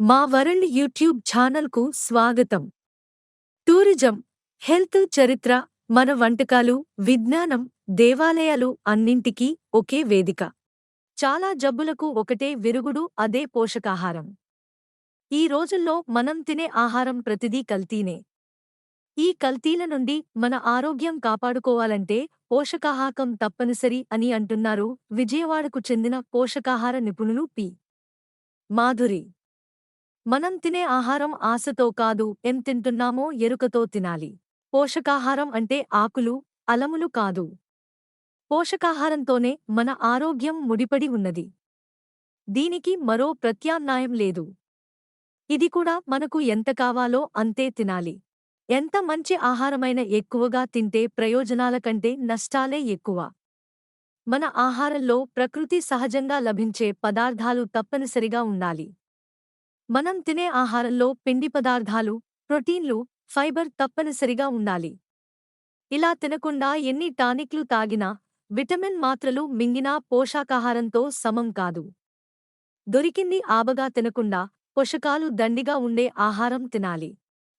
మా world YouTube ఛానల్కు స్వాగతం. టూరిజం హెల్త్ చరిత్ర మన వంటకాలు విజ్ఞానం దేవాలయాలు అన్నింటికీ ఒకే వేదిక. చాలా జబ్బులకు ఒకటే విరుగుడు అదే పోషకాహారం. ఈ రోజుల్లో మనం తినే ఆహారం ప్రతిదీ కల్తీనే. ఈ కల్తీల నుండి మన ఆరోగ్యం కాపాడుకోవాలంటే పోషకాహాకం తప్పనిసరి అని అంటున్నారు విజయవాడకు చెందిన పోషకాహార నిపుణులు పి. మాధురి. మనం తినే ఆహారం ఆశతో కాదు ఎం తింటున్నామో ఎరుకతో తినాలి. పోషకాహారం అంటే ఆకులు అలములు కాదు. పోషకాహారంతోనే మన ఆరోగ్యం ముడిపడి ఉన్నది. దీనికి మరో ప్రత్యామ్నాయం లేదు. ఇది కూడా మనకు ఎంత కావాలో అంతే తినాలి. ఎంత మంచి ఆహారమైన ఎక్కువగా తింటే ప్రయోజనాల కంటే నష్టాలే ఎక్కువ. మన ఆహారంలో ప్రకృతి సహజంగా లభించే పదార్థాలు తప్పనిసరిగా ఉండాలి. మనం తినే ఆహారంలో పిండి పదార్థాలు ప్రోటీన్లు ఫైబర్ తప్పనిసరిగా ఉండాలి. ఇలా తినకుండా ఎన్ని టానిక్లు తాగినా విటమిన్ మాత్రలు మింగినా పోషకాహారంతో సమం కాదు. దొరికింది ఆబగా తినకుండా పోషకాలు దండిగా ఉండే ఆహారం తినాలి.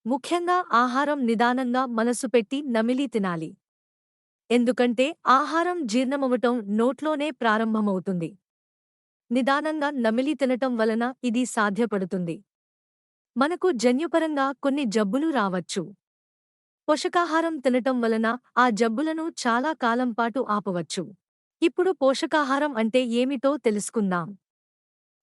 ముఖ్యంగా ఆహారం నిదానంగా మనసు పెట్టి నమిలి తినాలి. ఎందుకంటే ఆహారం జీర్ణమవటం నోట్లోనే ప్రారంభమవుతుంది. నిదానంగా నమిలి తినటం వలన ఇది సాధ్యపడుతుంది. మనకు జన్యుపరంగా కొన్ని జబ్బులు రావచ్చు. పోషకాహారం తినటం వలన ఆ జబ్బులను చాలా కాలం పాటు ఆపవచ్చు. ఇప్పుడు పోషకాహారం అంటే ఏమిటో తెలుసుకుందాం.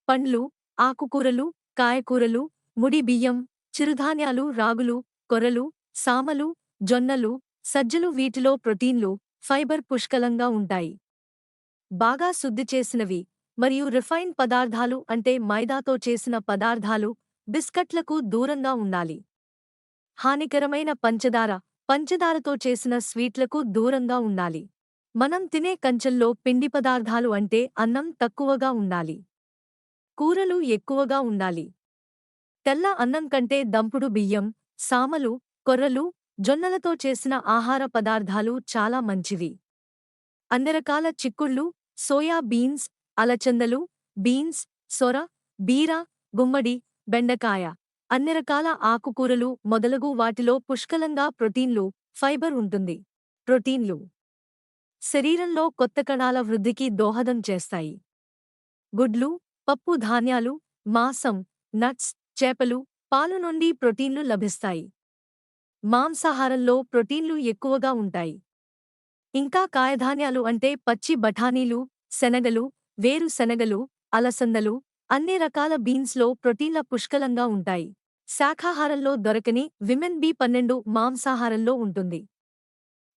పండ్లు ఆకుకూరలు కాయకూరలు ముడి బియ్యం చిరుధాన్యాలు రాగులు కొరలు సామలు జొన్నలు సజ్జలు వీటిలో ప్రోటీన్లు ఫైబర్ పుష్కలంగా ఉంటాయి. బాగా శుద్ధి చేసినవి మరియు రిఫైన్ పదార్థాలు అంటే మైదాతో చేసిన పదార్థాలు బిస్కట్లకు దూరంగా ఉండాలి. హానికరమైన పంచదార పంచదారతో చేసిన స్వీట్లకు దూరంగా ఉండాలి. మనం తినే కంచెల్లో పిండి పదార్థాలు అంటే అన్నం తక్కువగా ఉండాలి. కూరలు ఎక్కువగా ఉండాలి. తెల్ల అన్నం కంటే దంపుడు బియ్యం సామలు కొర్రలు జొన్నలతో చేసిన ఆహార పదార్థాలు చాలా మంచివి. అన్ని రకాల చిక్కుళ్ళు సోయా బీన్స్ అలచందలు బీన్స్ సొర బీర గుమ్మడి బెండకాయ. అన్ని రకాల ఆకుకూరలు మొదలగు వాటిలో పుష్కలంగా ప్రోటీన్లు ఫైబర్ ఉంటుంది. ప్రోటీన్లు శరీరంలో కొత్త కణాల వృద్ధికి దోహదం చేస్తాయి. గుడ్లు పప్పు ధాన్యాలు మాంసం నట్స్ చేపలు పాలు నుండి ప్రోటీన్లు లభిస్తాయి. మాంసాహారంలో ప్రోటీన్లు ఎక్కువగా ఉంటాయి. ఇంకా కాయధాన్యాలు అంటే పచ్చి బఠానీలు శనగలు వేరుశనగలు అలసందలు అన్ని రకాల బీన్స్లో ప్రోటీన్ల పుష్కలంగా ఉంటాయి. శాఖాహారంలో దొరకని విమెన్ బి పన్నెండు మాంసాహారంలో ఉంటుంది.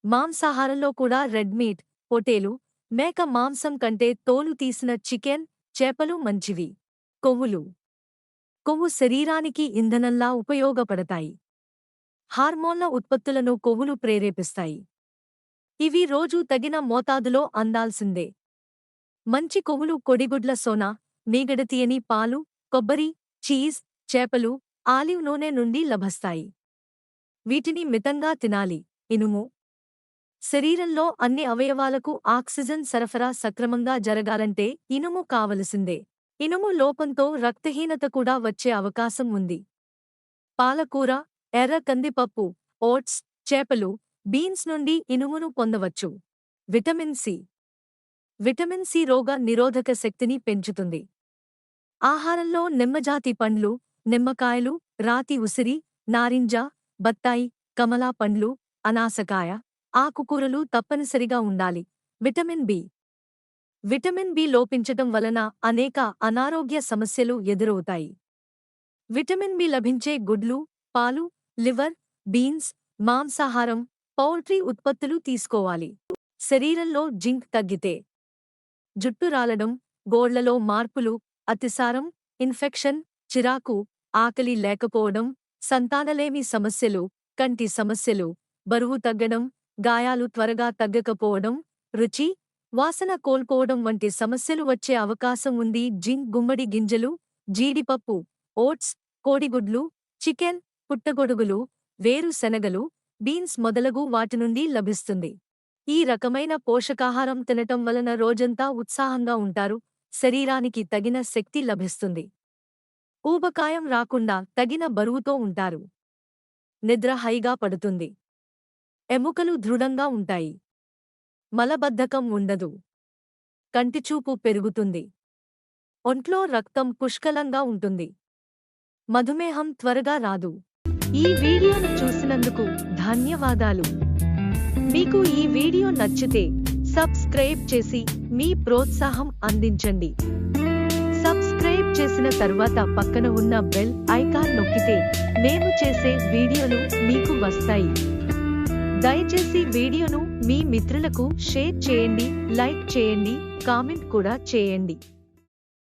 మాంసాహారంలో కూడా రెడ్ మీట్ పొటేలు మేక మాంసం కంటే తోలు తీసిన చికెన్ చేపలు మంచివి. కొవ్వులు. కొవ్వు శరీరానికి ఇంధనంలా ఉపయోగపడతాయి. హార్మోన్ల ఉత్పత్తులను కొవ్వులు ప్రేరేపిస్తాయి. ఇవి రోజూ తగిన మోతాదులో అందాల్సిందే. మంచి కొవ్వులు కొడిగుడ్ల సోనా మీగడతీయని పాలు కొబ్బరి చీజ్ చేపలు ఆలివ్ నూనె నుండి లభిస్తాయి. వీటిని మితంగా తినాలి. ఇనుము. శరీరంలో అన్ని అవయవాలకు ఆక్సిజన్ సరఫరా సక్రమంగా జరగాలంటే ఇనుము కావలసిందే. ఇనుము లోపంతో రక్తహీనత కూడా వచ్చే అవకాశం ఉంది. పాలకూర ఎర్ర కందిపప్పు ఓట్స్ చేపలు బీన్స్ నుండి ఇనుమును పొందవచ్చు. Vitamin C. విటమిన్ సి రోగ నిరోధక శక్తిని పెంచుతుంది. ఆహారంలో నిమ్మజాతి పండ్లు నిమ్మకాయలు రాతి ఉసిరి నారింజ బత్తాయి కమలా పండ్లు అనాసకాయ ఆకుకూరలు తప్పనిసరిగా ఉండాలి. Vitamin B. విటమిన్ బి లోపించటం వలన అనేక అనారోగ్య సమస్యలు ఎదురవుతాయి. విటమిన్ బి లభించే గుడ్లు పాలు లివర్ బీన్స్ మాంసాహారం పౌల్ట్రీ ఉత్పత్తులు తీసుకోవాలి. శరీరంలో జింక్ తగ్గితే జుట్టు రాలడం గోళ్ళలో మార్పులు అతిసారం ఇన్ఫెక్షన్ చిరాకు ఆకలి లేకపోవడం సంతానలేమి సమస్యలు కంటి సమస్యలు బరువు తగ్గడం గాయాలు త్వరగా తగ్గకపోవడం రుచి వాసన కోల్పోవడం వంటి సమస్యలు వచ్చే అవకాశం ఉంది. జింక్ గుమ్మడి గింజలు జీడిపప్పు ఓట్స్ కోడిగుడ్లు చికెన్ పుట్టగొడుగులు వేరుశెనగలు బీన్స్ మొదలగు వాటి నుండి లభిస్తుంది. ఈ రకమైన పోషకాహారం తినటం వలన రోజంతా ఉత్సాహంగా ఉంటారు. శరీరానికి తగిన శక్తి లభిస్తుంది. ఊబకాయం రాకుండా తగిన బరువుతో ఉంటారు. నిద్ర హైగా పడుతుంది. ఎముకలు దృఢంగా ఉంటాయి. మలబద్ధకం ఉండదు. కంటిచూపు పెరుగుతుంది. ఒంట్లో రక్తం పుష్కలంగా ఉంటుంది. మధుమేహం త్వరగా రాదు. ఈ వీడియోను చూసినందుకు ధన్యవాదాలు. మీకు ఈ వీడియో నచ్చితే సబ్స్క్రైబ్ చేసి మీ ప్రోత్సాహం అందించండి. సబ్స్క్రైబ్ చేసిన తర్వాత పక్కన ఉన్న బెల్ ఐకాన్ నొక్కితే మేము చేసే వీడియోలు మీకు వస్తాయి. దయచేసి వీడియోను మీ మిత్రులకు షేర్ చేయండి లైక్ చేయండి కామెంట్ కూడా చేయండి.